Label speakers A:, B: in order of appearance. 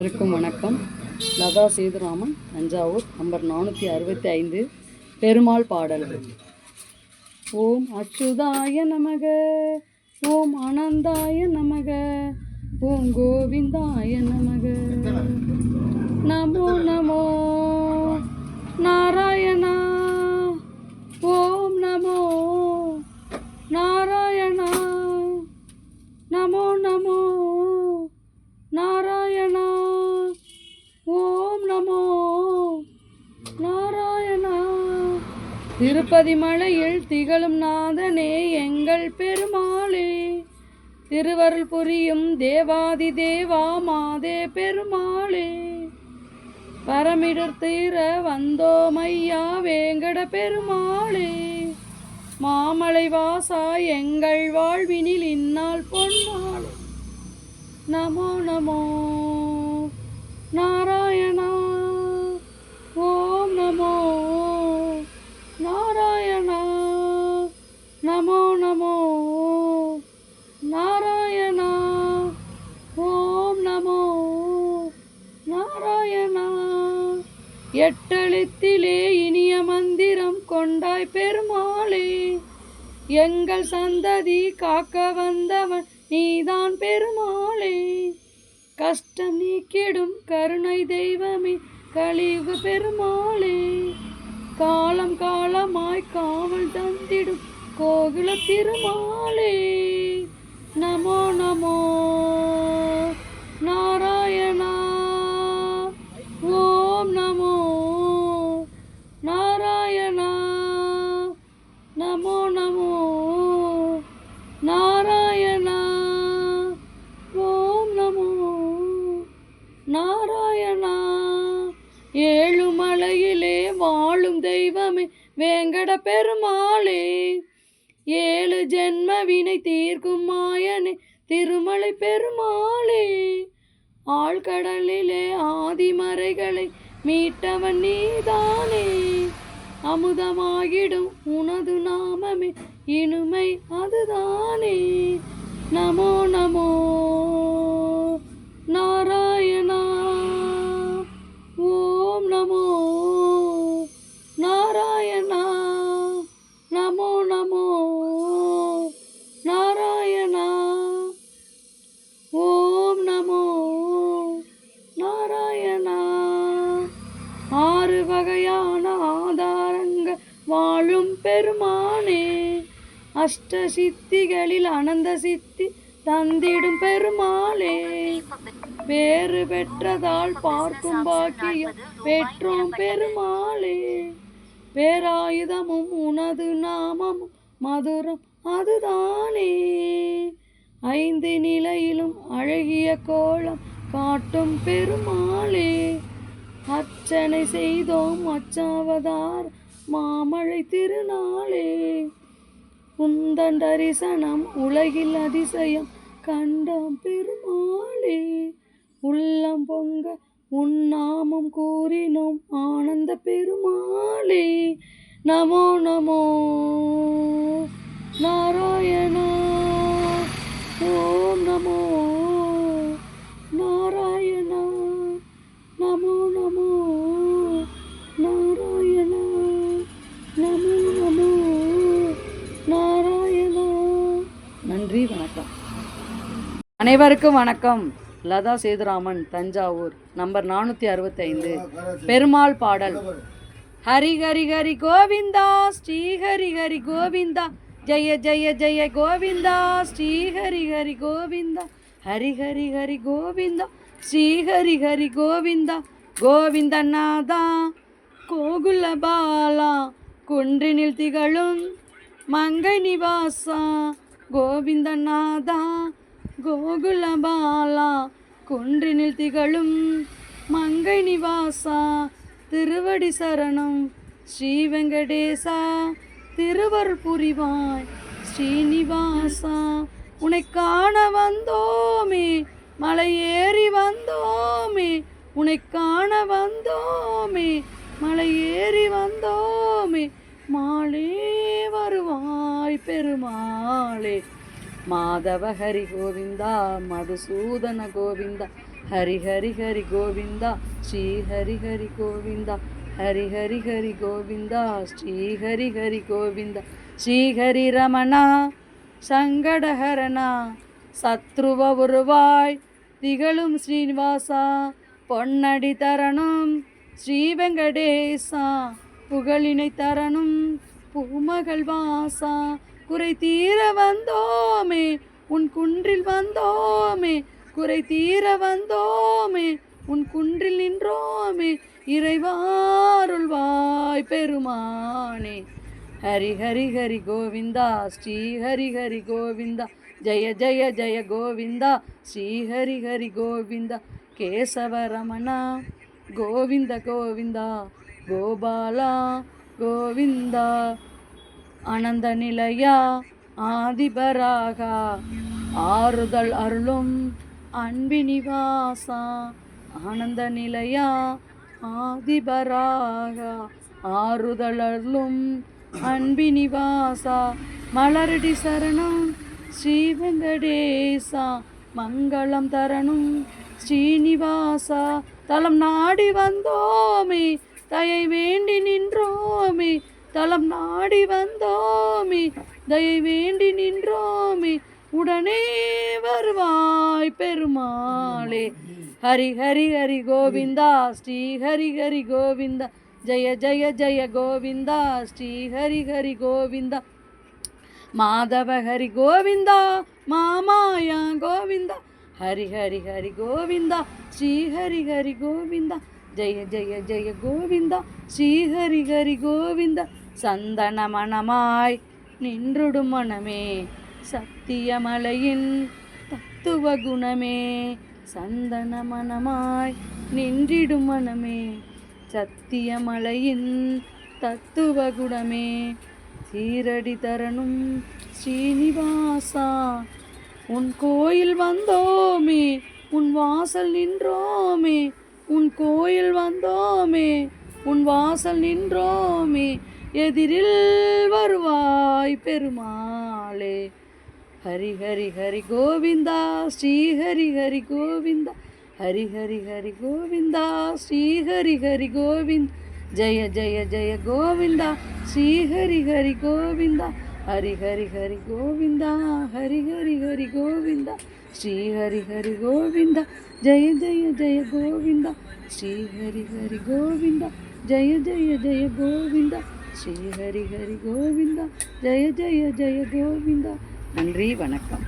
A: அனைவருக்கும் வணக்கம். லதா சேதுராமன் தஞ்சாவூர் நம்பர் நானூற்றி அறுபத்தி ஐந்து பெருமாள் பாடல். ஓம் அச்சுதாய நமக ஓம் ஆனந்தாய நமக ஓம் கோவிந்தாய நமக. திருப்பதி மலையில் திகழும் நாதனே எங்கள் பெருமாளே. திருவருள் புரியும் தேவாதி தேவா மாதே பெருமாளே. பரமிடர் தீர வந்தோமையா வேங்கட பெருமாளே. மாமலை வாசா எங்கள் வாழ்வினில் இந்நாள் பொன்னாள் நமோ நமோ. எட்டெழுத்திலே இனிய மந்திரம் கொண்டாய் பெருமாளே. எங்கள் சந்ததி காக்க வந்தவன் நீதான் பெருமாளே. கஷ்டம் நீக்கிடும் கருணை தெய்வமே கலியுக பெருமாளே. காலம் காலமாய் காவல் தந்திடும் கோகுல திருமாளே. நமோ நமோ நாராயண நாராயணா ஏழுமலையிலே வாழும் தெய்வமே வேங்கட பெருமாளே. ஏழு ஜென்ம வினை தீர்க்கும் மாயனே திருமலை பெருமாளே. ஆழ்கடலிலே ஆதிமறைகளை மீட்டவன் நீதானே. அமுதமாகிடும் உனது நாமமே இனிமை அதுதானே. நமோ நமோ. வகையான ஆதாரங்கள் வாழும் பெருமானே. அஷ்ட சித்திகளில் அனந்த சித்தி தந்திடும் பெருமாளே. வேறு பெற்றதால் பார்க்கும் பாக்கியம் பெற்றோம் பெருமாளே. பேராயுதமும் உனது நாமமும் மதுரம் அதுதானே. ஐந்து நிலையிலும் அழகிய கோலம் காட்டும் பெருமாளே. அர்ச்சனை செய்தோம் அச்சாவதார் மாமழை திருநாளே. உந்தன் தரிசனம் உலகில் அதிசயம் கண்டோம் பெருமாளே. உள்ளம் பொங்க உன்னாமம் கூறினோம் ஆனந்த பெருமாளே. நமோ நமோ நாராயணா. ஓம் நமோ. அனைவருக்கும் வணக்கம். லதா சேதுராமன் தஞ்சாவூர் நம்பர் நானூற்றி அறுபத்தைந்து. பெருமாள் பாடல். ஹரி ஹரி ஹரி கோவிந்தா ஸ்ரீ ஹரி ஹரி கோவிந்தா. ஜெய ஜெய ஜெய கோவிந்தா ஸ்ரீ ஹரி ஹரி கோவிந்தா. ஹரி ஹரி ஹரி கோவிந்தா ஸ்ரீ ஹரி ஹரி கோவிந்தா. கோவிந்தநாதா கோகுல பாலா. குன்றினில் திகழும் மங்கை நிவாசா. கோவிந்தநாதா கோகுலபாலா குன்றினில் திகழும் மங்கை நிவாசா திருவடி சரணம் ஸ்ரீ வெங்கடேசா திருவருள் புரிவாய் ஸ்ரீனிவாசா உன்னை காண வந்தோமே மலை ஏறி வந்தோமே உன்னை காண வந்தோமே மலை ஏறி வந்தோமே மாலே வருவாய் பெருமாளே. மாதவ ஹரி கோவிந்தா மதுசூதன கோவிந்தா ஹரி ஹரி ஹரி கோவிந்தா ஸ்ரீ ஹரி ஹரி கோவிந்தா ஹரி ஹரி ஹரி கோவிந்தா ஸ்ரீ ஹரி ஹரி கோவிந்தா ஸ்ரீ ஹரி ரமணா சங்கடஹரணா சத்ருவ உருவாய் திகழும் ஸ்ரீனிவாசா பொன்னடி தரணும் ஸ்ரீ வெங்கடேசா புகழினை தரணும் பூமகள் வாசா குறை தீர வந்தோமே உன் குன்றில் வந்தோமே. குறை தீர வந்தோமே உன் குன்றில் நின்றோமே. இறைவாருள்வாய் பெருமானே. ஹரி ஹரி ஹரி கோவிந்தா ஸ்ரீ ஹரி ஹரி கோவிந்தா. ஜெய ஜெய ஜெய கோவிந்தா ஸ்ரீ ஹரி ஹரி கோவிந்தா. கேசவரமணா கோவிந்த கோவிந்தா. கோபாலா கோவிந்தா. அனந்த நிலையா? ஆதிபராகா. ஆறுதல் அருளும் அன்பினிவாசா. ஆனந்த நிலையா? ஆதிபராகா. ஆறுதல் அருளும் அன்பினிவாசா. மலரடி சரணம் ஸ்ரீவெங்கடேசா மங்களம் தரணும் ஸ்ரீனிவாசா. தலம் நாடி வந்தோமே. தயை வேண்டி நின்றோமே. தலம் நாடி வந்தோமே. தயை வேண்டி நின்றோமே. உடனே வருவாய் பெருமாளே. ஹரி ஹரி ஹரி கோவிந்தா ஸ்ரீ ஹரி ஹரி கோவிந்தா. ஜய ஜய ஜய கோவிந்தா ஸ்ரீ ஹரி ஹரி கோவிந்தா. மாதவ ஹரி கோவிந்தா. மாமாயா கோவிந்தா. ஹரி ஹரி ஹரி கோவிந்தா. ஸ்ரீ ஹரி ஹரி கோவிந்தா. ஜய ஜய ஜய கோவிந்தா. ஸ்ரீ ஹரி ஹரி கோவிந்தா. சந்தன மணமாய் நின்றுடும் மனமே சத்தியமலையின் தத்துவ குணமே சந்தன மணமாய் நின்றிடும் மனமே சத்தியமலையின் தத்துவ குணமே. சீரடி தரணும் ஸ்ரீனிவாசா உன் கோயில் வந்தோமே உன் வாசல் நின்றோமே உன் கோயில் வந்தோமே உன் வாசல் நின்றோமே எதிரில் வருவாய் பெருமாளே. ஹரி ஹரி ஹரி கோவிந்தா ஸ்ரீ ஹரி ஹரி கோவிந்தா. ஹரி ஹரி ஹரி கோவிந்தா ஸ்ரீ ஹரி ஹரி கோவிந்த். ஜெய ஜெய ஜெய கோவிந்தா ஸ்ரீ ஹரி ஹரி கோவிந்தா. ஹரி ஹரி ஹரி கோவிந்தா ஹரி ஹரி ஹரி கோவிந்தா. ஸ்ரீ ஹரி ஹரி கோவிந்தா ஜெய ஜெய ஜெய கோவிந்தா. ஸ்ரீ ஹரி ஹரி கோவிந்தா ஜெய ஜெய ஜெய கோவிந்தா. ஸ்ரீ ஹரி ஹரி கோவிந்தா ஜெய ஜெய ஜெய கோவிந்தா. நன்றி வணக்கம்.